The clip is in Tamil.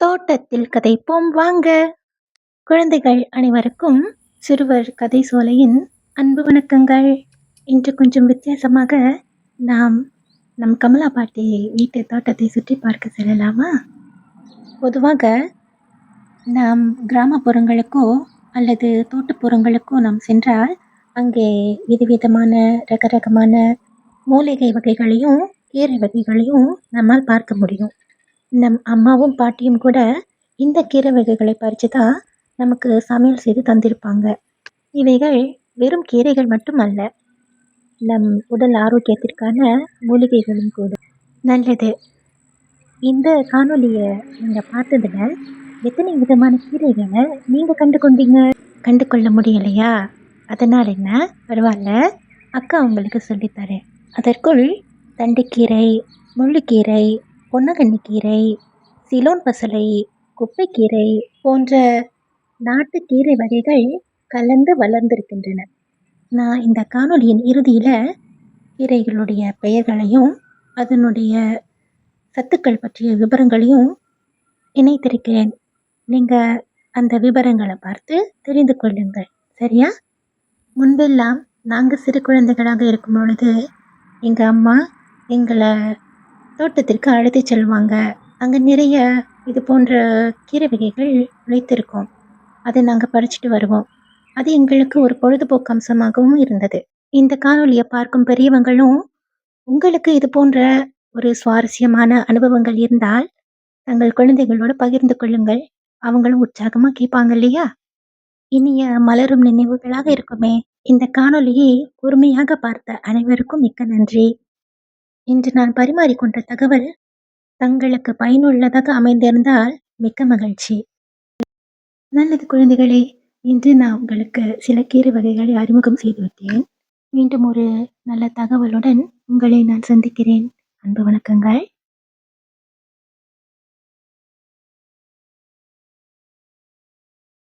தோட்டத்தில் கதைப்போம் வாங்க. குழந்தைகள் அனைவருக்கும் சிறுவர் கதை சோலையின் அன்பு வணக்கங்கள். இன்று கொஞ்சம் வித்தியாசமாக நாம் நம் கமலா பாட்டி வீட்டு தோட்டத்தை சுற்றி பார்க்க செல்லலாமா? பொதுவாக நாம் கிராமப்புறங்களுக்கோ அல்லது தோட்டப்புறங்களுக்கோ நாம் சென்றால் அங்கே விதவிதமான ரகரகமான மூலிகை வகைகளையும் கீரை வகைகளையும் நம்மால் பார்க்க முடியும். நம் அம்மாவும் பாட்டியும் கூட இந்த கீரை வகைகளை பறித்து தான் நமக்கு சமையல் செய்து தந்திருப்பாங்க. இவைகள் வெறும் கீரைகள் மட்டுமல்ல நம் உடல் ஆரோக்கியத்திற்கான மூலிகைகளும் கூட. நல்லது. இந்த காணொலியை நீங்கள் பார்த்ததுல எத்தனை விதமான கீரைகளை நீங்கள் கண்டு கொண்டீங்க கண்டு கொள்ள முடியலையா? அதனால் என்ன? பரவாயில்ல. அக்கா உங்களுக்கு சொல்லித்தரேன். அதற்குள் தண்டுக்கீரை முள்ளுக்கீரை பொன்னகண்ணிக்கீரை சிலோன் பசலை குப்பைக்கீரை போன்ற நாட்டு கீரை வகைகள் கலந்து வளர்ந்திருக்கின்றன. நான் இந்த காணொலியின் இறுதியில் கீரைகளுடைய பெயர்களையும் அதனுடைய சத்துக்கள் பற்றிய விவரங்களையும் இணைத்திருக்கிறேன். நீங்கள் அந்த விவரங்களை பார்த்து தெரிந்து கொள்ளுங்கள். சரியா? முன்பெல்லாம் நாங்கள் சிறு குழந்தைகளாக இருக்கும் பொழுது எங்கள் அம்மா எங்களை தோட்டத்திற்கு அழைத்து செல்வாங்க. அங்கே நிறைய இது போன்ற கீரை வகைகள் விளைத்திருக்கோம். அதை நாங்கள் பறிச்சுட்டு வருவோம். அது எங்களுக்கு ஒரு பொழுதுபோக்கு அம்சமாகவும் இருந்தது. இந்த காணொலியை பார்க்கும் பெரியவங்களும் உங்களுக்கு இது போன்ற ஒரு சுவாரஸ்யமான அனுபவங்கள் இருந்தால் தங்கள் குழந்தைகளோடு பகிர்ந்து கொள்ளுங்கள். அவங்களும் உற்சாகமாக கேட்பாங்க இல்லையா? இனிய மலரும் நினைவுகளாக இருக்குமே. இந்த காணொலியை பொறுமையாக பார்த்த அனைவருக்கும் மிக்க நன்றி. இன்று நான் பரிமாறிக்கொண்ட தகவல் தங்களுக்கு பயனுள்ளதாக அமைந்திருந்தால் மிக்க மகிழ்ச்சி. நல்லது குழந்தைகளே இன்று நான் உங்களுக்கு சில கீரை வகைகளை அறிமுகம் செய்துவிட்டேன். மீண்டும் ஒரு நல்ல தகவலுடன் உங்களை நான் சந்திக்கிறேன். அன்பு வணக்கங்கள்.